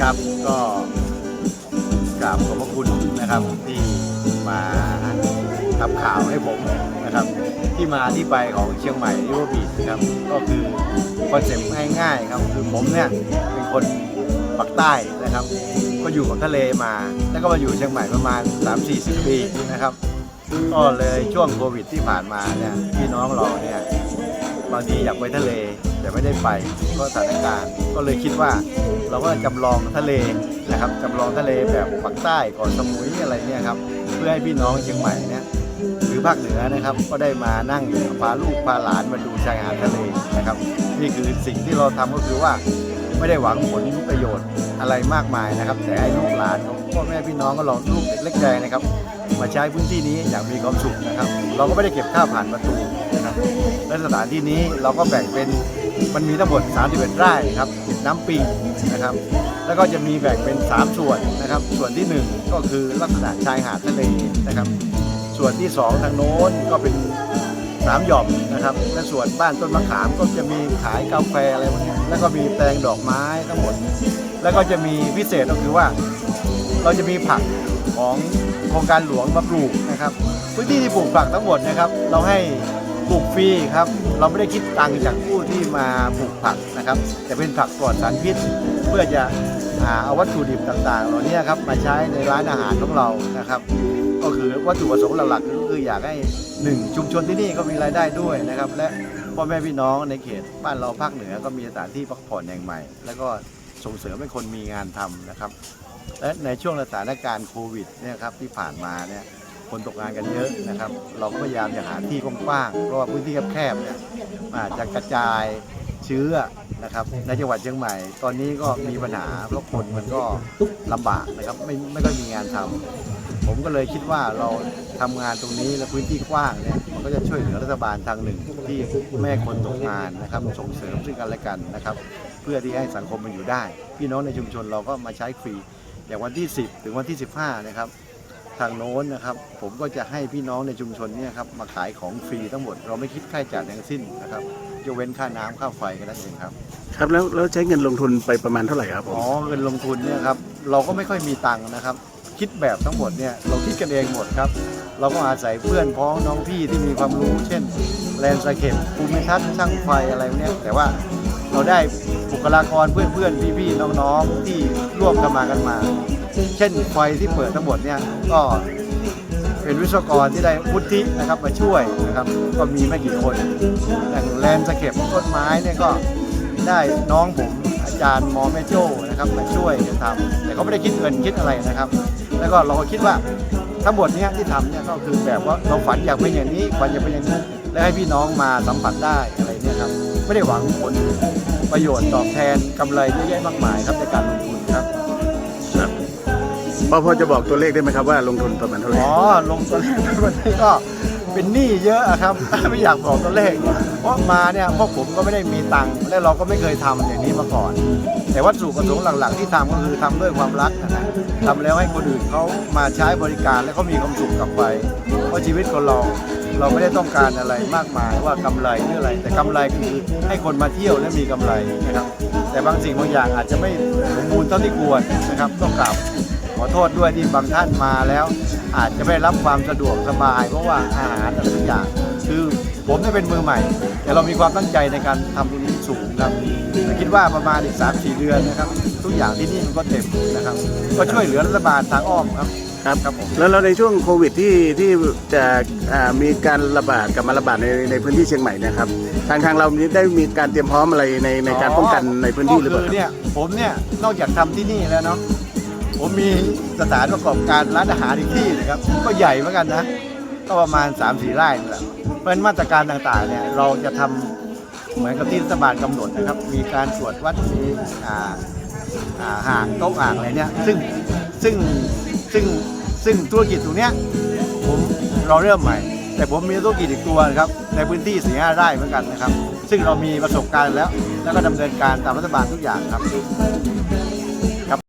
ครับก็กราบขอบพระคุณนะครับที่มาทำข่าวให้ผมนะครับ ที่มาที่ไปของเชียงใหม่ริเวอร์บีชครับก็คือคอนเซ็ปต์ง่ายๆครับคือผมเนี่ยเป็นคนปักใต้นะครับ ก็อยู่กับทะเลมา แล้วก็มาอยู่เชียงใหม่ประมาณ 3-40 ปีนะครับ ก็เลยช่วงโควิดที่ผ่านมาเนี่ยพี่น้องเราเนี่ยบางทีอยากไปทะเล แต่ไม่ได้ไปก็สถานการณ์ก็เลยคิดว่า เราก็จำลองทะเลนะครับจำลองทะเลแบบปักใต้ก่อนสมุยอะไรเนี่ยครับเพื่อให้พี่น้องเชียงใหม่เนี่ยหรือภาคเหนือนะครับ ก็ได้มานั่งพาลูกพาหลานมาดูชายหาดทะเลนะครับ นี่คือสิ่งที่เราทำก็คือว่าไม่ได้หวังผลประโยชน์อะไรมากมายนะครับ แต่ให้ลูกหลานของพ่อแม่พี่น้องก็ลองลูกเล็กๆแดงนะครับ มาใช้พื้นที่นี้อย่างมีความสุขนะครับ เราก็ไม่ได้เก็บค่าผ่านประตูนะครับและสถานที่นี้เราก็แบ่งเป็น มันมีทั้งหมด 31 ไร่ครับติดน้ำปิงนะครับ แล้วก็จะมีแบ่งเป็น 3 ส่วนนะครับ ส่วนที่ 1 ก็คือลักษณะชายหาดทะเลนะครับ ส่วนที่ 2 ทางโน้นก็เป็นสามหย่อมนะครับ และส่วนบ้านต้นมะขามก็จะมีขายกาแฟอะไรพวกนี้แล้วก็มีแปลงดอกไม้ทั้งหมด แล้วก็จะมีพิเศษก็คือว่า เราจะมีผักของโครงการหลวงมาปลูกนะครับ พื้นที่ที่ปลูกผักทั้งหมดนะครับ เราให้ ปลูกฟรีครับ เราไม่ได้คิดตังค์จากผู้ที่มาปลูกผักนะครับ แต่เป็นผักปลอดสารพิษ เพื่อจะหาเอาวัตถุดิบต่างๆ เหล่านี้ครับมาใช้ในร้านอาหารของเรานะครับ ก็คือวัตถุประสงค์หลักๆก็คืออยากให้หนึ่งชุมชนที่นี่ก็มีรายได้ด้วยนะครับ และพ่อแม่พี่น้องในเขตบ้านเราภาคเหนือก็มีสถานที่พักผ่อนแห่งใหม่ แล้วก็ส่งเสริมให้คนมีงานทำนะครับ และในช่วงสถานการณ์โควิดเนี่ยครับที่ผ่านมาเนี่ย คนตกงานกันเยอะนะครับ เราก็พยายามจะหาที่กว้างๆเพราะว่าพื้นที่แคบๆเนี่ยอาจจะกระจายเชื้อนะครับในจังหวัดเชียงใหม่ ตอนนี้ก็มีปัญหาเพราะคนมันก็ลำบากนะครับไม่ไม่ค่อยมีงานทำผมก็เลยคิดว่าเราทำงานตรงนี้และพื้นที่กว้างเนี่ยมันก็จะช่วยเหลือรัฐบาลทางหนึ่ง ที่ไม่คนตกงานนะครับส่งเสริมซึ่งกันและกันนะครับ เพื่อที่ให้สังคมมันอยู่ได้ พี่น้องในชุมชนเราก็มาใช้ฟรีอย่างวันที่ 10 ถึงวันที่ 15 นะครับ ทางโน้นนะครับ ผมก็จะให้พี่น้องในชุมชนเนี่ยครับมาขายของฟรีทั้งหมด เราไม่คิดค่าใช้จ่ายทั้งสิ้นนะครับยกเว้นค่าน้ำค่าไฟกันนั่นเองครับ ครับแล้วแล้วใช้เงินลงทุนไปประมาณเท่าไหร่ครับผม อ๋อเงินลงทุนเนี่ยครับเราก็ไม่ค่อยมีตังค์นะครับ คิดแบบทั้งหมดเนี่ยเราคิดกันเองหมดครับ เราก็อาศัยเพื่อนพ้องน้องพี่ที่มีความรู้ เช่นแลนด์สเคปภูมิทัศน์ช่างไฟอะไรพวกเนี่ยแต่ว่าเราได้บุคลากรเพื่อนเพื่อนๆพี่ๆน้องๆที่ร่วมกันมากันมา เช่นไฟที่เปิดทั้งหมดเนี่ยก็เป็นวิศวกรที่ได้วุฒินะครับมาช่วยนะครับก็มีไม่กี่คนอย่างแลนสเคปต้นไม้เนี่ยก็ได้น้องผมอาจารย์มอแม่โจ้นะครับมาช่วยกันทำแต่เขาไม่ได้คิดเงินคิดอะไรนะครับ แล้วก็เราก็คิดว่าทั้งหมดเนี้ที่ทำเนี่ยก็คือแบบว่าเราฝันอยากเป็นอย่างนี้ฝันอยากเป็นอย่างนี้และให้พี่น้องมาสัมผัสได้อะไรเนี่ยครับไม่ได้หวังผลประโยชน์ตอบแทนกำไรเยอะแยะมากมายครับในการลงทุนครับ พอพอจะบอกตัวเลขได้ไหมครับว่าลงทุนประมาณเท่าไหร่ อ๋อ ลงตัวเลขวันนี้ก็เป็นหนี้เยอะอะครับ ไม่อยากบอกตัวเลข เพราะมาเนี่ยพวกผมก็ไม่ได้มีตังค์และเราก็ไม่เคยทำอย่างนี้มาก่อน แต่วัตถุประสงค์หลักๆ ที่ทำก็คือทำด้วยความรักนะฮะทำแล้วให้คนอื่นเขามาใช้บริการและเขามีความสุขกลับไป เพราะชีวิตของเราเราไม่ได้ต้องการอะไรมากมายว่ากำไรหรืออะไร แต่กำไรคือให้คนมาเที่ยวและมีกำไรนะครับ แต่บางสิ่งบางอย่างอาจจะไม่สมบูรณ์เท่าที่ควรนะครับต้องกราบ อโทษด้วยที่บางท่านมาแล้ว อาจจะไม่ได้รับความสะดวกสบาย เพราะว่าอาหารแต่ละอย่างคือผมเนี่ยเป็นมือใหม่ แต่เรามีความตั้งใจในการทำตรงนี้สูงครับแต่คิดว่าประมาณอีก3 4เดือนนะครับ ทุกอย่างที่นี่มันก็เต็มนะครับ ก็ช่วยเหลือรัฐบาลทางอ้อมครับครับครับผมแล้วแล้วในช่วงโควิดที่ที่จะอ่ามีการระบาดกลับมาระบาดในในพื้นที่เชียงใหม่เนะครับ ทางทางเรานี้ได้มีการเตรียมพร้อมอะไรในในการป้องกันในพื้นที่หรือเปล่าก็คคืรับเนี่ยผมเนี่ยนอกจากทำที่นี่แล้วเนาะ ผมมีสถานประกอบการร้านอาหารอีกที่นะครับ ก็ใหญ่เหมือนกันนะ ก็ประมาณ 3 4ไร่นั่นแหละเพราะฉะนั้นมาตรการต่างๆเนี่ยเราจะทำเหมือนกับที่รัฐบาลกำหนดนะครับ มีการตรวจวัดมีอ่าอ่าห่างโต๊ะอ่างอะไรเนี่ยซึ่งซึ่งซึ่งซึ่งธุรกิจตรงเนี้ยผมเราเริ่มใหม่ แต่ผมมีธุรกิจอีกตัวนะครับในพื้นที่สี่ห้าไร่เหมือนกันนะครับ ซึ่งเรามีประสบการณ์แล้ว แล้วก็ดำเนินการตามรัฐบาลทุกอย่างครับ